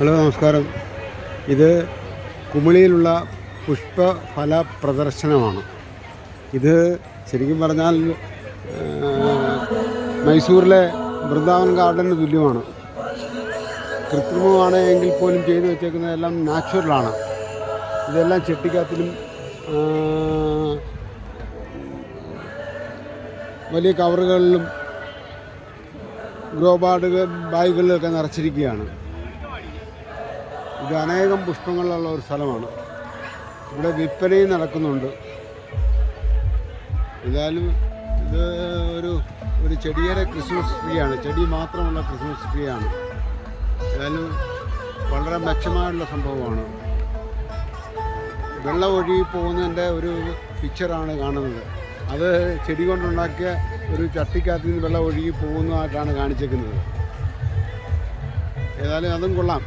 Hello നമസ്കാരം. ഇത് കുമിളിയിലുള്ള പുഷ്പഫല പ്രദർശനമാണ്. ഇത് ശരിക്കും പറഞ്ഞാൽ മൈസൂരിലെ വൃന്ദാവൻ ഗാർഡന് തുല്യമാണ്. കൃത്രിമമാണ് എങ്കിൽ പോലും ചെയ്തു വെച്ചേക്കുന്നതെല്ലാം നാച്ചുറലാണ് ഇതെല്ലാം ചെട്ടിക്കകത്തിലും വലിയ കവറുകളിലും ഗ്രോ ബാഡുകൾ ബാഗുകളിലൊക്കെ നിറച്ചിരിക്കുകയാണ്. ഇത് അനേകം പുഷ്പങ്ങളുള്ള ഒരു സ്ഥലമാണ്. ഇവിടെ വിൽപ്പനയും നടക്കുന്നുണ്ട്. ഏതായാലും ഇത് ഒരു ഒരു ചെടിയുടെ ക്രിസ്മസ് ആണ്. ചെടി മാത്രമുള്ള ക്രിസ്മസ് ആണ്. ഏതായാലും വളരെ മെച്ചമായുള്ള സംഭവമാണ്. വെള്ളം ഒഴുകി പോകുന്നതിന്റെ ഒരു പിക്ചറാണ് കാണുന്നത്. അത് ചെടി കൊണ്ടുണ്ടാക്കിയ ഒരു ചട്ടിക്കകത്ത് നിന്ന് വെള്ളം ഒഴുകി പോകുന്നതായിട്ടാണ് കാണിച്ചേക്കുന്നത്. ഏതായാലും അതും കൊള്ളാം.